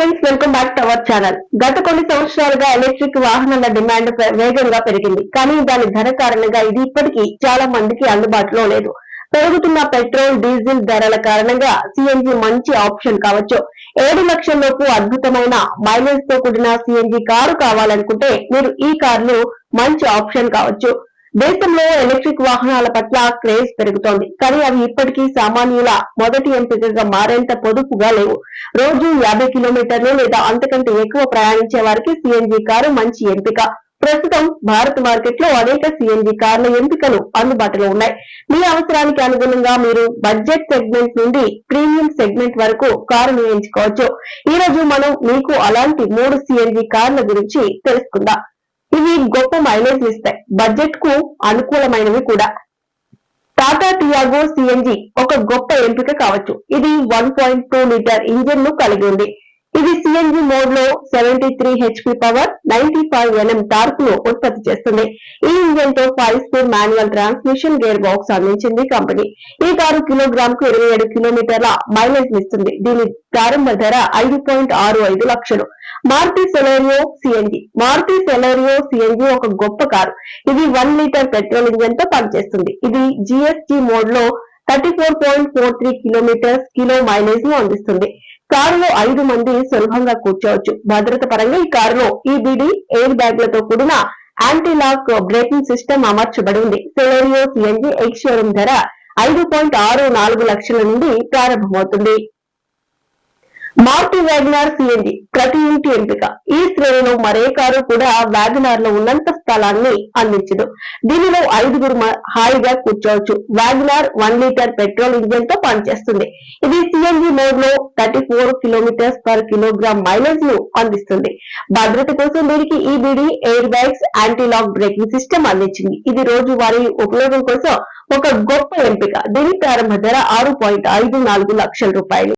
Friends welcome back to our channel గత కొన్ని సంవత్సరాలుగా ఎలక్ట్రిక్ వాహనాల డిమాండ్ వేగంగా పెరిగింది. కానీ దాని ధర కారణంగా ఇది ఇప్పటికీ చాలా మందికి అందుబాటులో లేదు. పెరుగుతున్న పెట్రోల్ డీజిల్ ధరల కారణంగా సిఎన్జి మంచి ఆప్షన్ కావచ్చు. ఏడు లక్షల లోపు అద్భుతమైన మైలేజ్తో కూడిన సిఎన్జి కారు కావాలనుకుంటే మీరు ఈ కార్లు మంచి ఆప్షన్ కావచ్చు. దేశంలో ఎలక్ట్రిక్ వాహనాల పట్ల క్రేజ్ పెరుగుతోంది. కానీ అవి ఇప్పటికీ సామాన్యుల మొదటి ఎంపికగా మారేంత పొదుపుగా లేవు. రోజు యాభై కిలోమీటర్లు లేదా అంతకంటే ఎక్కువ ప్రయాణించే వారికి సిఎన్జి కారు మంచి ఎంపిక. ప్రస్తుతం భారత్ మార్కెట్లో అనేక సిఎన్జి కార్ల ఎంపికలు అందుబాటులో ఉన్నాయి. మీ అవసరానికి అనుగుణంగా మీరు బడ్జెట్ సెగ్మెంట్ నుండి ప్రీమియం సెగ్మెంట్ వరకు కారును ఎంచుకోవచ్చు. ఈ రోజు మనం మీకు అలాంటి మూడు సిఎన్జి కార్ల గురించి తెలుసుకుందాం. ఇవి గొప్ప మైలేజ్ ఇస్తాయి. బడ్జెట్కు అనుకూలమైనవి కూడా. టాటా టియాగో సిఎన్జి ఒక గొప్ప ఎంపిక కావచ్చు. ఇది వన్ పాయింట్ టూ లీటర్ ఇంజిన్ను కలిగి ఉంది. ఇది సిఎన్జి మోడ్లో seventy three HP power ninety five NM టార్క్ను ఉత్పత్తి చేస్తుంది. ఈ ఇంజన్తో five speed manual transmission gear box అందించింది కంపెనీ ఈ కారు కిలోగ్రామ్కు ఇరవై ఏడు కిలోమీటర్ల మైలేజ్ ఇస్తుంది. దీని ప్రారంభ ధర ఐదు పాయింట్ ఆరు ఐదు లక్షలు. Maruti Celerio CNG Maruti Celerio CNG ఒక గొప్ప కారు. ఇది వన్ లీటర్ పెట్రోల్ ఇంజన్తో పనిచేస్తుంది. ఇది జిఎస్టి మోడ్లో thirty four point four three kilometres kilo మైలేజ్ను అందిస్తుంది. కారులో ఐదు మంది సులభంగా కూర్చోవచ్చు. భద్రత పరంగా ఈ కారులో ఈబిడి ఎయిర్ బ్యాగ్లతో కూడిన యాంటీ లాక్ బ్రేకింగ్ సిస్టమ్ అమర్చబడి ఉంది. సెలెరియో సిఎన్జి ఎక్స్ షోరూమ్ ధర ఐదు పాయింట్ ఆరు నాలుగు లక్షల నుండి ప్రారంభమవుతుంది. మారుతి వ్యాగనార్ సిఎన్జి ప్రతి ఇంటి ఎంపిక. ఈ శ్రేణిలో మరే కారు కూడా వ్యాగనార్లో ఉన్నంత స్థలాన్ని అందించదు. దీనిలో ఐదుగురు హాయిగా కూర్చోవచ్చు. వ్యాగనార్ వన్ లీటర్ పెట్రోల్ ఇంజిన్తో పనిచేస్తుంది. ఇది సిఎన్జి మోడ్లో thirty four kilometres per kilogram మైలేజ్ను అందిస్తుంది. భద్రత కోసం దీనికి EBD air bags anti lock braking system అందించింది. ఇది రోజువారీ ఉపయోగం కోసం ఒక గొప్ప ఎంపిక. దీని ప్రారంభ ధర ఆరు పాయింట్ ఐదు నాలుగు లక్షల రూపాయలు.